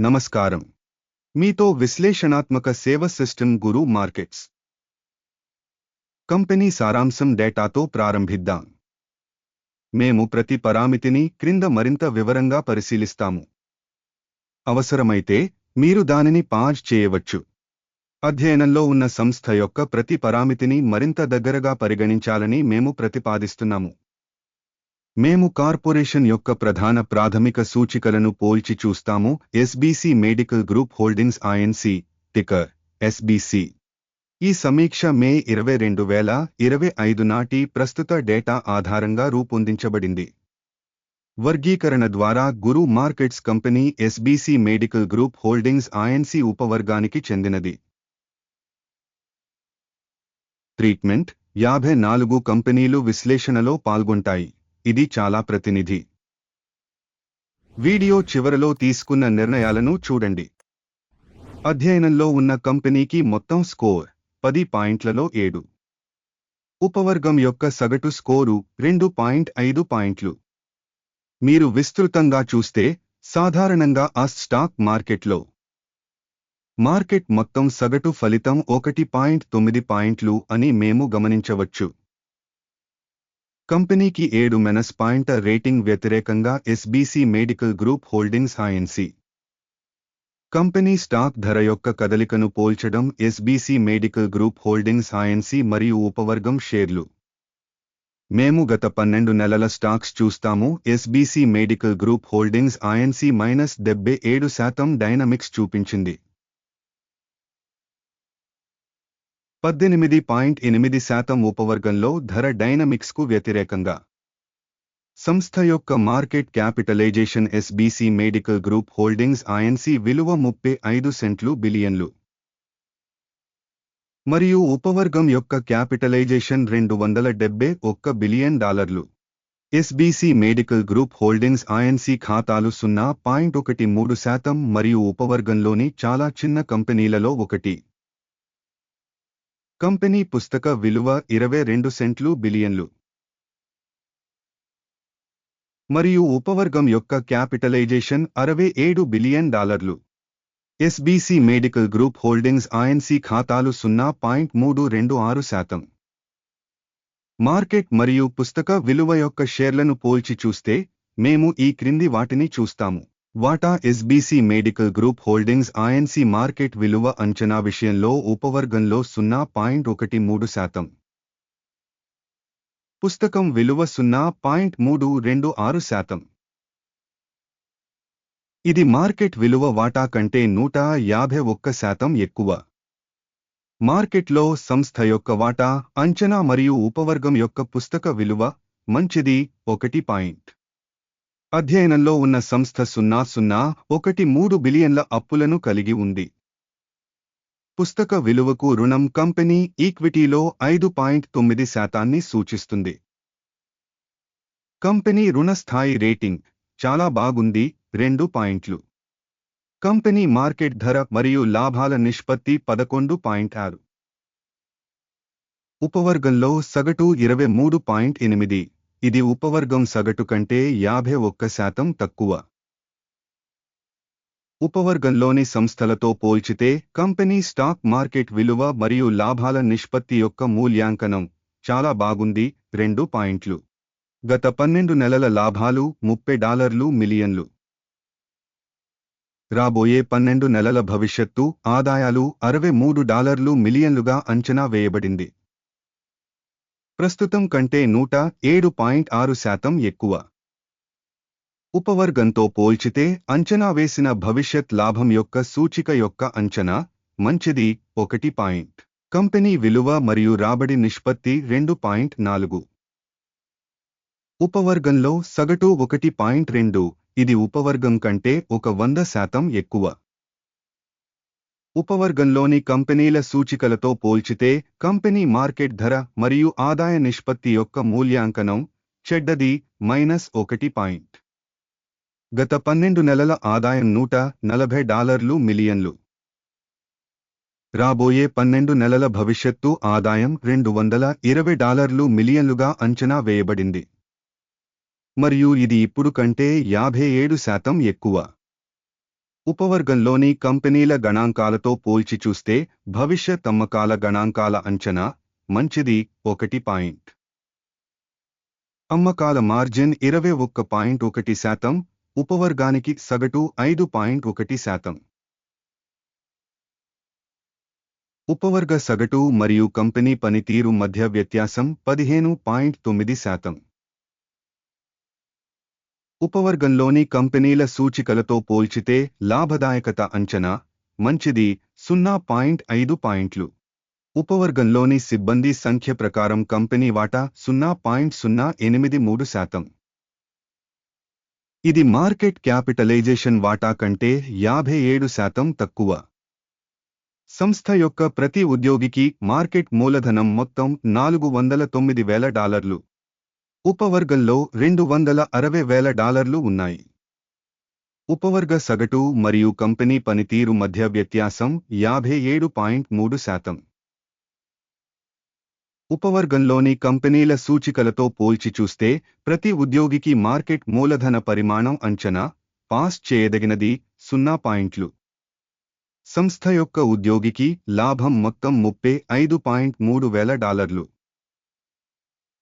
నమస్కారం. మీతో విశ్లేషణాత్మక సేవ సిస్టమ్ గురు మార్కెట్స్. కంపెనీ సారాంశం డేటాతో ప్రారంభిద్దాం. మేము ప్రతి పరామితిని క్రింద మరింత వివరంగా పరిశీలిస్తాము. అవసరమైతే మీరు దానిని పాజ్ చేయవచ్చు. అధ్యయనంలో ఉన్న సంస్థ యొక్క ప్రతి పరామితిని మరింత దగ్గరగా పరిగణించాలని మేము ప్రతిపాదిస్తున్నాము. మేము కార్పొరేషన్ యొక్క ప్రధాన ప్రాథమిక సూచికలను పోల్చి చూస్తాము. SBC Medical Group Holdings INC ticker SBC ఈ సమీక్ష మే ఇరవై రెండు వేల ఇరవై ఐదు నాటి ప్రస్తుత డేటా ఆధారంగా రూపొందించబడింది. వర్గీకరణ ద్వారా Guru Markets company SBC Medical Group Holdings INC ఉపవర్గానికి చెందినది. ట్రీట్మెంట్ యాభై నాలుగు కంపెనీలు విశ్లేషణలో పాల్గొంటాయి. ఇది చాలా ప్రతినిధి. వీడియో చివరలో తీసుకున్న నిర్ణయాలను చూడండి. అధ్యయనంలో ఉన్న కంపెనీకి మొత్తం స్కోర్ పది పాయింట్లలో ఏడు. ఉపవర్గం యొక్క సగటు స్కోరు రెండు పాయింట్ ఐదు పాయింట్లు. మీరు విస్తృతంగా చూస్తే సాధారణంగా ఆ స్టాక్ మార్కెట్లో. మార్కెట్ మొత్తం సగటు ఫలితం ఒకటి పాయింట్ తొమ్మిది పాయింట్లు అని మేము గమనించవచ్చు. కంపెనీకి ఏడు మెనస్ పాయింట్ రేటింగ్ వ్యతిరేకంగా SBC Medical Group Holdings INC. Company stock ధర యొక్క కదలికను పోల్చడం SBC Medical Group Holdings INC మరియు ఉపవర్గం షేర్లు. మేము గత పన్నెండు నెలల స్టాక్స్ చూస్తాము SBC Medical Group Holdings INC minus డెబ్బై ఏడు శాతం డైనమిక్స్ చూపించింది. పద్దెనిమిది పాయింట్ ఎనిమిది శాతం ఉపవర్గంలో ధర డైనమిక్స్కు వ్యతిరేకంగా. సంస్థ యొక్క market capitalization SBC Medical Group Holdings INC విలువ ముప్పై ఐదు సెంట్లు బిలియన్లు. మరియు ఉపవర్గం యొక్క క్యాపిటలైజేషన్ రెండు వందల డెబ్బై ఒక్క బిలియన్ డాలర్లు. SBC Medical Group Holdings INC ఖాతాలు సున్నా పాయింట్ ఒకటి మూడు శాతం మరియు ఉపవర్గంలోని చాలా చిన్న కంపెనీలలో ఒకటి. కంపెనీ పుస్తక విలువ ఇరవై రెండు సెంట్లు బిలియన్లు. మరియు ఉపవర్గం యొక్క క్యాపిటలైజేషన్ అరవై ఏడు బిలియన్ డాలర్లు. SBC Medical Group Holdings INC ఖాతాలు సున్నా పాయింట్ మూడు రెండు ఆరు శాతం. మార్కెట్ మరియు పుస్తక విలువ యొక్క షేర్లను పోల్చి చూస్తే మేము ఈ క్రింది వాటిని చూస్తాము. వాటా SBC Medical Group Holdings INC market విలువ అంచనా విషయంలో ఉపవర్గంలో సున్నా పాయింట్ ఒకటి మూడు శాతం. పుస్తకం విలువ సున్నా పాయింట్ మూడు రెండు ఆరు శాతం. ఇది మార్కెట్ విలువ వాటా కంటే నూట యాభై ఒక్క శాతం ఎక్కువ. మార్కెట్లో సంస్థ యొక్క వాటా అంచనా మరియు ఉపవర్గం యొక్క పుస్తక విలువ మంచిది ఒకటి పాయింట్. అధ్యయనంలో ఉన్న సంస్థ సున్నా సున్నా ఒకటి మూడు బిలియన్ల అప్పులను కలిగి ఉంది. పుస్తక విలువకు రుణం కంపెనీ ఈక్విటీలో ఐదు పాయింట్ తొమ్మిది శాతాన్ని సూచిస్తుంది. కంపెనీ రుణ స్థాయి రేటింగ్ చాలా బాగుంది రెండు పాయింట్లు. కంపెనీ మార్కెట్ ధర మరియు లాభాల నిష్పత్తి పదకొండు పాయింట్ ఆరు. ఉపవర్గంలో సగటు ఇరవై మూడు పాయింట్ ఎనిమిది. ఇది ఉపవర్గం సగటు కంటే యాభై ఒక్క శాతం తక్కువ. ఉపవర్గంలోని సంస్థలతో పోల్చితే కంపెనీ స్టాక్ మార్కెట్ విలువ మరియు లాభాల నిష్పత్తి యొక్క మూల్యాంకనం చాలా బాగుంది రెండు పాయింట్లు. గత పన్నెండు నెలల లాభాలు ముప్పై డాలర్లు మిలియన్లు. రాబోయే పన్నెండు నెలల భవిష్యత్తు ఆదాయాలు అరవై మూడు డాలర్లు మిలియన్లుగా అంచనా వేయబడింది. ప్రస్తుతం కంటే నూట ఏడు పాయింట్ ఆరు శాతం ఎక్కువ. ఉపవర్గంతో పోల్చితే అంచనా వేసిన భవిష్యత్ లాభం యొక్క సూచిక యొక్క అంచనా మంచిది ఒకటి పాయింట్. కంపెనీ విలువ మరియు రాబడి నిష్పత్తి రెండు పాయింట్ నాలుగు. ఉపవర్గంలో సగటు ఒకటి పాయింట్ రెండు. ఇది ఉపవర్గం కంటే ఒక వంద శాతం ఎక్కువ. ఉపవర్గంలోని కంపెనీల సూచికలతో పోల్చితే కంపెనీ మార్కెట్ ధర మరియు ఆదాయ నిష్పత్తి యొక్క మూల్యాంకనం చెడ్డది మైనస్ ఒకటి పాయింట్. గత పన్నెండు నెలల ఆదాయం నూట నలభై డాలర్లు మిలియన్లు. రాబోయే పన్నెండు నెలల భవిష్యత్తు ఆదాయం రెండు వందల ఇరవై డాలర్లు మిలియన్లుగా అంచనా వేయబడింది. మరియు ఇది ఇప్పుడు కంటే యాభై ఏడు శాతం ఎక్కువ. ఉపవర్గంలోని కంపెనీల గణాంకాలతో పోల్చి చూస్తే భవిష్యత్ అమ్మకాల గణాంకాల అంచనా మంచిది ఒకటి పాయింట్. అమ్మకాల మార్జిన్ ఇరవై ఒక్క పాయింట్ ఒకటి శాతం ఉపవర్గానికి సగటు ఐదు పాయింట్ ఒకటి శాతం. ఉపవర్గ సగటు మరియు కంపెనీ పనితీరు మధ్య వ్యత్యాసం పదిహేను పాయింట్ తొమ్మిది శాతం. ఉపవర్గంలోని కంపెనీల సూచికలతో పోల్చితే లాభదాయకత అంచనా మంచిది సున్నా పాయింట్ ఐదు పాయింట్లు. ఉపవర్గంలోని సిబ్బంది సంఖ్య ప్రకారం కంపెనీ వాటా సున్నా పాయింట్ సున్నా ఎనిమిది మూడు శాతం. ఇది మార్కెట్ క్యాపిటలైజేషన్ వాటా కంటే యాభై ఏడు శాతం తక్కువ. సంస్థ యొక్క ప్రతి ఉద్యోగికి మార్కెట్ మూలధనం మొత్తం నాలుగు వందల తొమ్మిది వేల డాలర్లు. ఉపవర్గంలో రెండు వందల అరవై వేల డాలర్లు ఉన్నాయి. ఉపవర్గ సగటు మరియు కంపెనీ పనితీరు మధ్య వ్యత్యాసం యాభై ఏడు పాయింట్ మూడు శాతం. ఉపవర్గంలోని కంపెనీల సూచికలతో పోల్చి చూస్తే ప్రతి ఉద్యోగికి మార్కెట్ మూలధన పరిమాణం అంచనా పాస్ చేయదగినది సున్నా పాయింట్లు. సంస్థ యొక్క ఉద్యోగికి లాభం మొత్తం ముప్పై ఐదు పాయింట్ మూడు వేల డాలర్లు.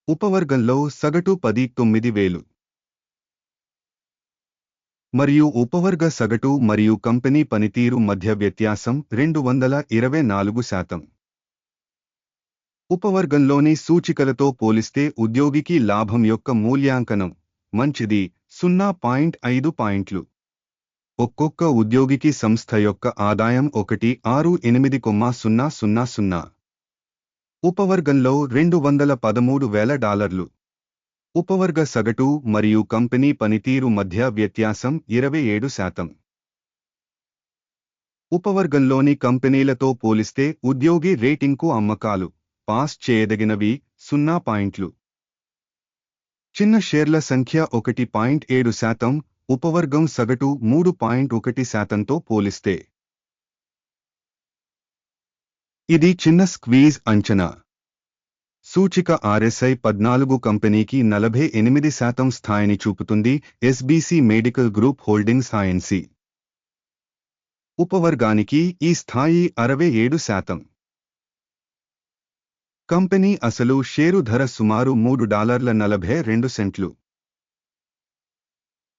ఉపవర్గంలో సగటు పది తొమ్మిది వేలు. మరియు ఉపవర్గ సగటు మరియు కంపెనీ పనితీరు మధ్య వ్యత్యాసం రెండు వందల ఇరవై నాలుగు శాతం. ఉపవర్గంలోని సూచికలతో పోలిస్తే ఉద్యోగికి లాభం యొక్క మూల్యాంకనం మంచిది సున్నా పాయింట్ ఐదు పాయింట్లు. ఒక్కొక్క ఉద్యోగికి సంస్థ యొక్క ఆదాయం ఒకటి ఆరు ఎనిమిది కొమ్మ సున్నా సున్నా సున్నా. ఉపవర్గంలో రెండు వందల పదమూడు వేల డాలర్లు. ఉపవర్గ సగటు మరియు కంపెనీ పనితీరు మధ్య వ్యత్యాసం ఇరవై ఏడు శాతం. ఉపవర్గంలోని కంపెనీలతో పోలిస్తే ఉద్యోగి రేటింగ్కు అమ్మకాలు పాస్ చేయదగినవి సున్నా పాయింట్లు. చిన్న షేర్ల సంఖ్య ఒకటి పాయింట్ ఏడు శాతం ఉపవర్గం సగటు మూడు పాయింట్ ఒకటి శాతంతో పోలిస్తే. ఇది చిన్న స్క్వీజ్ అంచనా. సూచిక ఆర్ఎస్ఐ పద్నాలుగు కంపెనీకి నలభై ఎనిమిది శాతం స్థాయిని చూపుతుంది SBC Medical Group Holdings INC ఉపవర్గానికి ఈ స్థాయి అరవై ఏడు శాతం. కంపెనీ అసలు షేరు ధర సుమారు మూడు డాలర్ల నలభై రెండు సెంట్లు.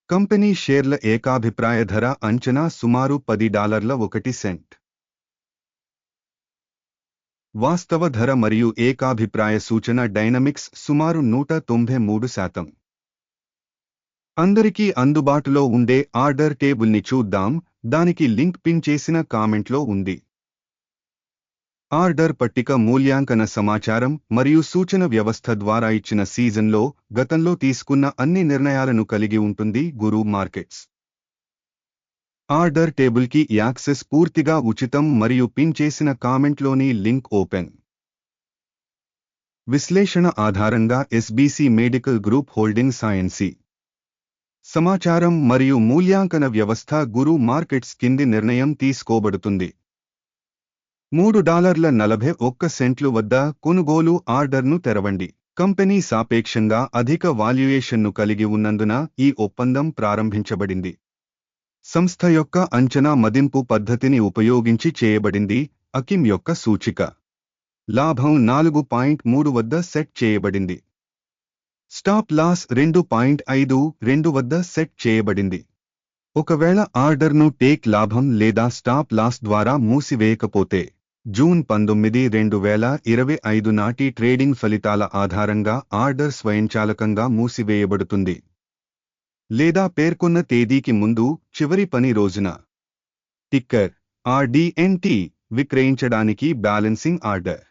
కంపెనీ షేర్ల ఏకాభిప్రాయ ధర అంచనా సుమారు పది డాలర్ల ఒకటి సెంట్. వాస్తవ ధర మరియు ఏకాభిప్రాయ సూచన డైనమిక్స్ సుమారు నూట తొంభై మూడు శాతం. అందరికీ అందుబాటులో ఉండే ఆర్డర్ టేబుల్ని చూద్దాం దానికి లింక్ పిన్ చేసిన కామెంట్లో ఉంది. ఆర్డర్ పట్టిక మూల్యాంకన సమాచారం మరియు సూచన వ్యవస్థ ద్వారా ఇచ్చిన సీజన్లో గతంలో తీసుకున్న అన్ని నిర్ణయాలను కలిగి ఉంటుంది గురు మార్కెట్స్. ఆర్డర్ టేబుల్కి యాక్సెస్ పూర్తిగా ఉచితం మరియు పిన్ చేసిన కామెంట్లోని లింక్ ఓపెన్. విశ్లేషణ ఆధారంగా ఎస్బీసీ మెడికల్ గ్రూప్ హోల్డింగ్ సైన్సీ. సమాచారం మరియు మూల్యాంకన వ్యవస్థ గురు మార్కెట్స్ కింది నిర్ణయం తీసుకోబడుతుంది. మూడు డాలర్ల నలభై ఒక్క సెంట్లు వద్ద కొనుగోలు ఆర్డర్ను తెరవండి. కంపెనీ సాపేక్షంగా అధిక వాల్యుయేషన్ను కలిగి ఉన్నందున ఈ ఒప్పందం ప్రారంభించబడింది. సంస్థ యొక్క అంచనా మదింపు పద్ధతిని ఉపయోగించి చేయబడింది అకిమ్ యొక్క సూచిక. లాభం నాలుగు పాయింట్ మూడు వద్ద సెట్ చేయబడింది. స్టాప్ లాస్ రెండు పాయింట్ ఐదు రెండు వద్ద సెట్ చేయబడింది. ఒకవేళ ఆర్డర్ను టేక్ లాభం లేదా స్టాప్ లాస్ ద్వారా మూసివేయకపోతే జూన్ పంతొమ్మిది రెండు వేల ఇరవై ఐదు నాటి ట్రేడింగ్ ఫలితాల ఆధారంగా ఆర్డర్ స్వయంచాలకంగా మూసివేయబడుతుంది. లేదా పేర్కొన్న తేదీకి ముందు చివరి పని రోజున. టిక్కర్ ఆర్డిఎన్టి విక్రయించడానికి బ్యాలెన్సింగ్ ఆర్డర్.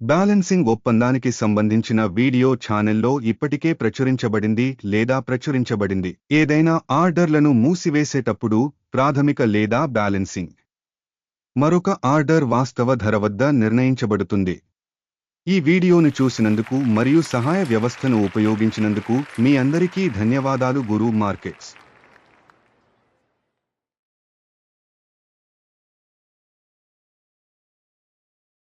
బ్యాలెన్సింగ్ ఒప్పందానికి సంబంధించిన వీడియో ఛానెల్లో ఇప్పటికే ప్రచురించబడింది లేదా ప్రచురించబడింది. ఏదైనా ఆర్డర్లను మూసివేసేటప్పుడు ప్రాథమిక లేదా బ్యాలెన్సింగ్. మరొక ఆర్డర్ వాస్తవ ధర వద్ద నిర్ణయించబడుతుంది. ఈ వీడియోను చూసినందుకు మరియు సహాయ వ్యవస్థను ఉపయోగించినందుకు మీ అందరికీ ధన్యవాదాలు గురు మార్కెట్స్.